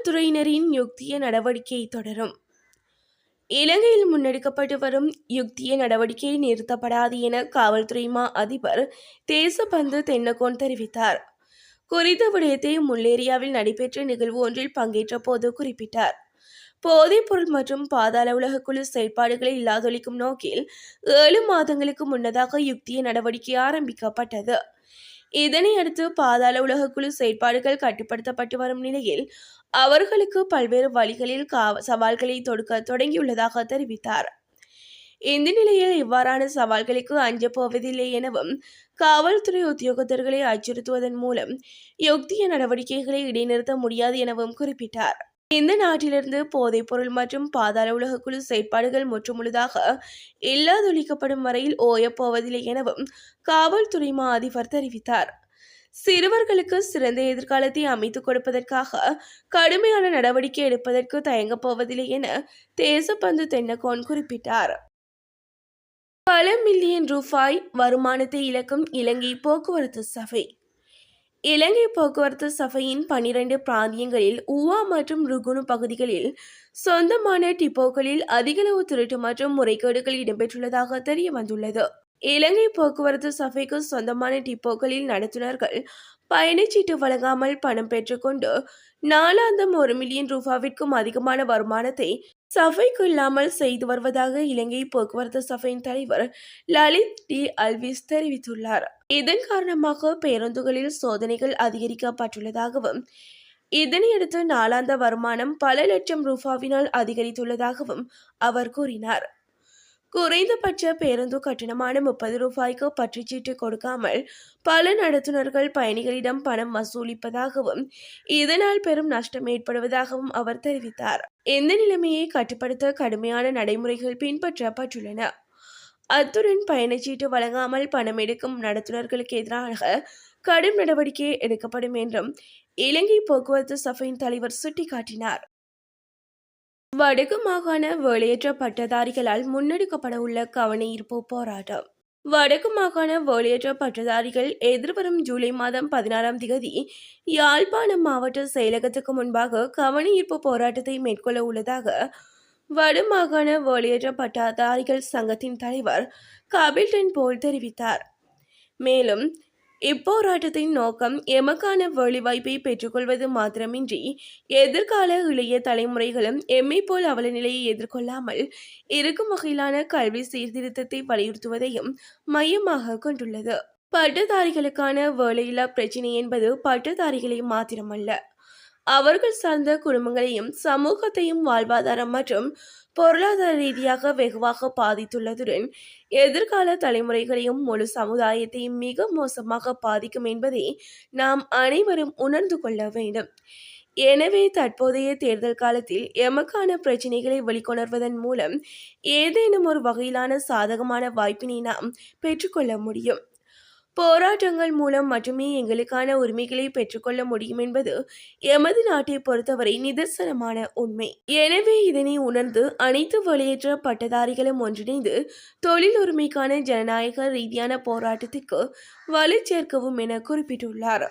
காவல்துறையினரின் யுக்திய நடவடிக்கை தொடரும். இலங்கையில் முன்னெடுக்கப்பட்டு வரும் யுக்திய நடவடிக்கை நிறுத்தப்படாது என காவல்துறை மா அதிபர் தேசபந்து தென்னகோன் தெரிவித்தார். குறித்த விடயத்தை முல்லேரியாவில் நடைபெற்ற நிகழ்வு ஒன்றில் பங்கேற்ற போது குறிப்பிட்டார். போதைப்பொருள் மற்றும் பாதாள உலக குழு செயற்பாடுகளை இல்லாதொழிக்கும் நோக்கில் ஏழு மாதங்களுக்கு முன்னதாக யுக்திய நடவடிக்கை ஆரம்பிக்கப்பட்டது. இதனையடுத்து பாதாள உலக குழு செயற்பாடுகள் கட்டுப்படுத்தப்பட்டு வரும் நிலையில் அவர்களுக்கு பல்வேறு வழிகளில் சவால்களை தொடுக்க தொடங்கியுள்ளதாக தெரிவித்தார். இந்த நிலையில் இவ்வாறான சவால்களுக்கு அஞ்சப் போவதில்லை எனவும் காவல்துறை உத்தியோகத்தர்களை அச்சுறுத்துவதன் மூலம் யுக்திய நடவடிக்கைகளை இடைநிறுத்த முடியாது எனவும் குறிப்பிட்டார். இந்த நாட்டிலிருந்து போதைப்பொருள் மற்றும் பாதாள உலக குழு செயற்பாடுகள் முற்றுமுழுதாக இல்லாதொழிக்கப்படும் வரையில் ஓயப்போவதில்லை எனவும் காவல்துறை மா அதிபர் தெரிவித்தார். சிறுவர்களுக்கு சிறந்த எதிர்காலத்தை அமைத்துக் கொடுப்பதற்காக கடுமையான நடவடிக்கை எடுப்பதற்கு தயங்கப் போவதில்லை என தேசப்பந்து தென்னகோன் குறிப்பிட்டார். பல மில்லியன் ரூபாய் வருமானத்தை இழக்கும் இலங்கை போக்குவரத்து சபை இலங்கை போக்குவரத்து சபையின் பனிரெண்டு பிராந்தியங்களில் ஊவா மற்றும் ருகுனு பகுதிகளில் சொந்தமான டிப்போக்களில் அதிகளவு திருட்டு மற்றும் முறைகேடுகள் இடம்பெற்றுள்ளதாக தெரிய வந்துள்ளது இலங்கை போக்குவரத்து சபைக்கு சொந்தமான டிப்போக்களில் நடத்துனர்கள் பயணச்சீட்டு வழங்காமல் பணம் பெற்றுக்கொண்டு நாளாந்தம் ஒரு மில்லியன் ரூபாவிற்கும் அதிகமான வருமானத்தை சபைக்கு இல்லாமல் செய்து வருவதாக இலங்கை போக்குவரத்து சபையின் தலைவர் லலித் டி. அல்விஸ் தெரிவித்துள்ளார். இதன் காரணமாக பேருந்துகளில் சோதனைகள் அதிகரிக்கப்பட்டுள்ளதாகவும் இதனையடுத்து நாளாந்த வருமானம் பல லட்சம் ரூபாவினால் அதிகரித்துள்ளதாகவும் அவர் கூறினார். குறைந்தபட்ச பேருந்து கட்டணமான முப்பது ரூபாய்க்கு பற்றுச்சீட்டு கொடுக்காமல் பல நடத்துனர்கள் பயணிகளிடம் பணம் வசூலிப்பதாகவும் இதனால் பெரும் நஷ்டம் ஏற்படுவதாகவும் அவர் தெரிவித்தார். இந்த நிலைமையை கட்டுப்படுத்த கடுமையான நடைமுறைகள் பின்பற்றப்பட்டுள்ளன. அத்துடன் பயணச்சீட்டு வழங்காமல் பணம் எடுக்கும் நடத்துனர்களுக்கு எதிராக கடும் நடவடிக்கை எடுக்கப்படும் என்றும் இலங்கை போக்குவரத்து சபையின் தலைவர் சுட்டிக்காட்டினார். வடக்கு மாகாண வேலையற்ற பட்டதாரிகளால் முன்னெடுக்கப்பட உள்ள கவனஈர்ப்பு போராட்டம். வடக்கு மாகாண வேலையற்ற பட்டதாரிகள் எதிர்வரும் ஜூலை மாதம் பதினாறாம் திகதி யாழ்ப்பாணம் மாவட்ட செயலகத்துக்கு முன்பாக கவனஈர்ப்பு போராட்டத்தை மேற்கொள்ள உள்ளதாக வடமாகாண வேலையற்ற பட்டதாரிகள் சங்கத்தின் தலைவர் கபில்டன் போல் தெரிவித்தார். மேலும் இப்போராட்டத்தின் நோக்கம் எமக்கான வேலைவாய்ப்பை பெற்றுக்கொள்வது மாத்திரமின்றி எதிர்கால இளைய தலைமுறைகளும் எம்மை போல் அவல நிலையை எதிர்கொள்ளாமல் இருக்கும் வகையிலான கல்வி சீர்திருத்தத்தை வலியுறுத்துவதையும் மையமாக கொண்டுள்ளது. பட்டதாரிகளுக்கான வேலையில்லா பிரச்சினை என்பது பட்டதாரிகளை மாத்திரமல்ல அவர்கள் சார்ந்த குடும்பங்களையும் சமூகத்தையும் வாழ்வாதாரம் மற்றும் பொருளாதார ரீதியாக வெகுவாக பாதித்துள்ளதுடன் எதிர்கால தலைமுறைகளையும் முழு சமுதாயத்தையும் மிக மோசமாக பாதிக்கும் என்பதை நாம் அனைவரும் உணர்ந்து கொள்ள வேண்டும். எனவே தற்போதைய தேர்தல் காலத்தில் எமக்கான பிரச்சினைகளை வெளிக்கொணர்வதன் மூலம் ஏதேனும் ஒரு வகையிலான சாதகமான வாய்ப்பினை நாம் பெற்றுக்கொள்ள முடியும். போராட்டங்கள் மூலம் மட்டுமே எங்களுக்கான உரிமைகளை பெற்றுக்கொள்ள முடியும் என்பது எமது நாட்டை பொறுத்தவரை நிதர்சனமான உண்மை. எனவே இதனை உணர்ந்து அனைத்து வெளியேற்ற பட்டதாரிகளும் ஒன்றிணைந்து தொழில் உரிமைக்கான ஜனநாயக ரீதியான போராட்டத்திற்கு வலு சேர்க்கவும் என குறிப்பிட்டுள்ளார்.